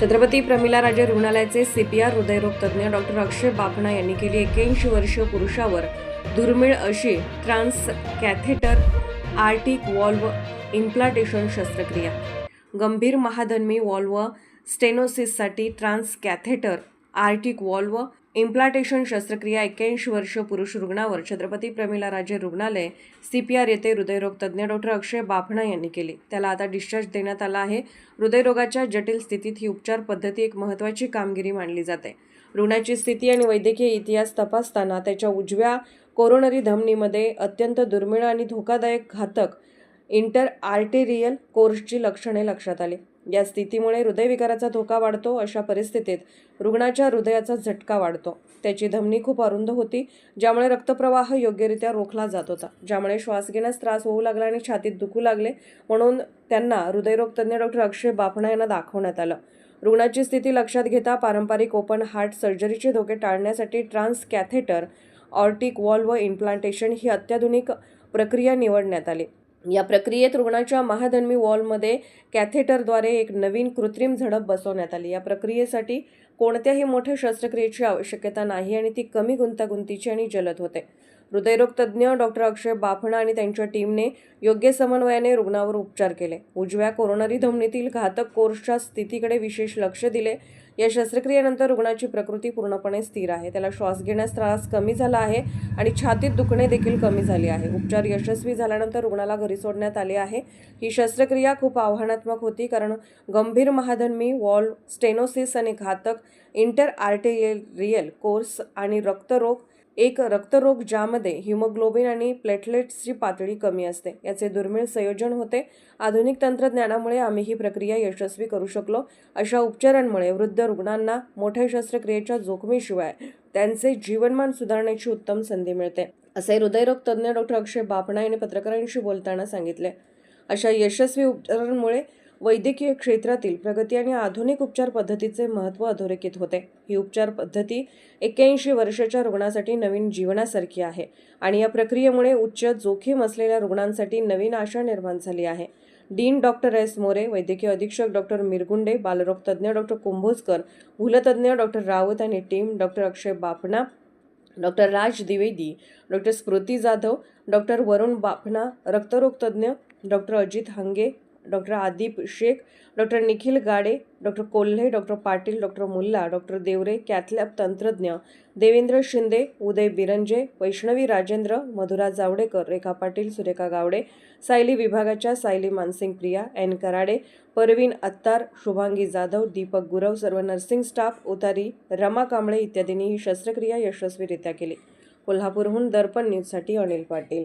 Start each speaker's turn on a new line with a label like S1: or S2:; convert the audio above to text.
S1: छत्रपती प्रमिला राजे रुग्णालयाचे सीपीआर हृदयरोग तज्ज्ञ डॉक्टर अक्षय बापणा यांनी केली एक्क्याऐंशी वर्षीय पुरुषावर दुर्मिळ अशी transcatheter aortic valve implantation शस्त्रक्रिया. गंभीर महाधन्मी वॉल्व स्टेनोसिससाठी transcatheter aortic valve implantation शस्त्रक्रिया एक्क्याऐंशी वर्ष पुरुष रुग्णावर छत्रपती प्रमिला राजे रुग्णालय सीपीआर येथे हृदयरोग तज्ज्ञ डॉक्टर अक्षय बाफणा यांनी केली. त्याला आता डिस्चार्ज देण्यात आला आहे. हृदयरोगाच्या जटिल स्थितीत ही उपचार पद्धती एक महत्त्वाची कामगिरी मानली जाते. रुग्णाची स्थिती आणि वैद्यकीय इतिहास तपासताना त्याच्या उजव्या कोरोनरी धमनीमध्ये अत्यंत दुर्मिळ आणि धोकादायक घातक इंटर आर्टेरियल कोर्सची लक्षणे लक्षात आली. या स्थितीमुळे हृदयविकाराचा धोका वाढतो अशा परिस्थितीत रुग्णाच्या हृदयाचा झटका वाढतो. त्याची धमनी खूप अरुंद होती ज्यामुळे रक्तप्रवाह योग्यरित्या रोखला जात होता. ज्यामुळे श्वास घेण्यास त्रास होऊ लागला आणि छातीत दुखू लागले म्हणून त्यांना हृदयरोग तज्ज्ञ डॉक्टर अक्षय बापणा यांना दाखवण्यात आलं. रुग्णाची स्थिती लक्षात घेता पारंपरिक ओपन हार्ट सर्जरीचे धोके टाळण्यासाठी transcatheter aortic valve implantation ही अत्याधुनिक प्रक्रिया निवडण्यात आली. या प्रक्रियेत रुग्णाच्या महाधन्मी वॉलमध्ये कॅथेटरद्वारे एक नवीन कृत्रिम झडप बसवण्यात आली. या प्रक्रियेसाठी कोणत्याही मोठ्या शस्त्रक्रियेची आवश्यकता नाही आणि ती कमी गुंतागुंतीची आणि जलद होते. हृदयरोग तज्ज्ञ डॉक्टर अक्षय बाफणा आणि त्यांच्या टीमने योग्य समन्वयाने रुग्णावर उपचार केले. उजव्या कोरोनरी धमनीतील घातक कोर्सच्या स्थितीकडे विशेष लक्ष दिले. या शस्त्रक्रियेनंतर रुग्णाची प्रकृती पूर्णपणे स्थिर आहे. त्याला श्वास घेण्यास त्रास कमी झाला आहे आणि छातीत दुखणे देखील कमी झाले आहे. उपचार यशस्वी झाल्यानंतर रुग्णाला घरी सोडण्यात आले आहे. ही शस्त्रक्रिया खूप आव्हानात्मक होती कारण गंभीर महाधन्मी वॉल स्टेनोसिस आणि घातक इंटर आर्टेरियल कोर्स आणि रक्तरोग एक रक्तरोग ज्यामध्ये हिमोग्लोबिन आणि प्लेटलेट्सची पातळी कमी असते. याचे दुर्मिळ संयोजन होते. आधुनिक तंत्रज्ञानामुळे आम्ही ही प्रक्रिया यशस्वी करू शकलो. अशा उपचारांमुळे वृद्ध रुग्णांना मोठ्या शस्त्रक्रियेच्या जोखमीशिवाय त्यांचे जीवनमान सुधारण्याची उत्तम संधी मिळते. असे हृदयरोग तज्ज्ञ डॉक्टर अक्षय बापणा यांनी पत्रकारांशी बोलताना सांगितले. अशा यशस्वी उपचारांमुळे वैद्यकीय क्षेत्रातील प्रगती आणि आधुनिक उपचार पद्धतीचे महत्त्व अधोरेखित होते. ही उपचार पद्धती एक्क्याऐंशी वर्षाच्या रुग्णासाठी नवीन जीवनासारखी आहे आणि या प्रक्रियेमुळे उच्च जोखीम असलेल्या रुग्णांसाठी नवीन आशा निर्माण झाली आहे. Dean doctor S. मोरे वैद्यकीय अधीक्षक डॉक्टर मिरगुंडे बालरोग तज्ज्ञ डॉक्टर कुंभोजकर भूलतज्ज्ञ डॉक्टर रावत आणि team doctor Akshay Bapna doctor Raj Dwivedi doctor Smriti Jadhav doctor Varun Bapna रक्तरोग तज्ज्ञ doctor Ajit Hange doctor Adip Shaikh doctor Nikhil Gade doctor Kolhe doctor Patil doctor Mulla doctor Deore cath lab तंत्रज्ञ देवेंद्र शिंदे उदय बिरंजे वैष्णवी राजेंद्र मधुरा जावडेकर रेखा पाटील सुरेखा गावडे सायली विभागाच्या Sayali Mansingh Priya N Karade Parveen Attar Shubhangi Jadhav Deepak Gurav सर्व nursing staff उतारी रमा कांबळे इत्यादींनी ही शस्त्रक्रिया यशस्वीरित्या केली. कोल्हापूरहून दर्पण न्यूजसाठी अनिल पाटील.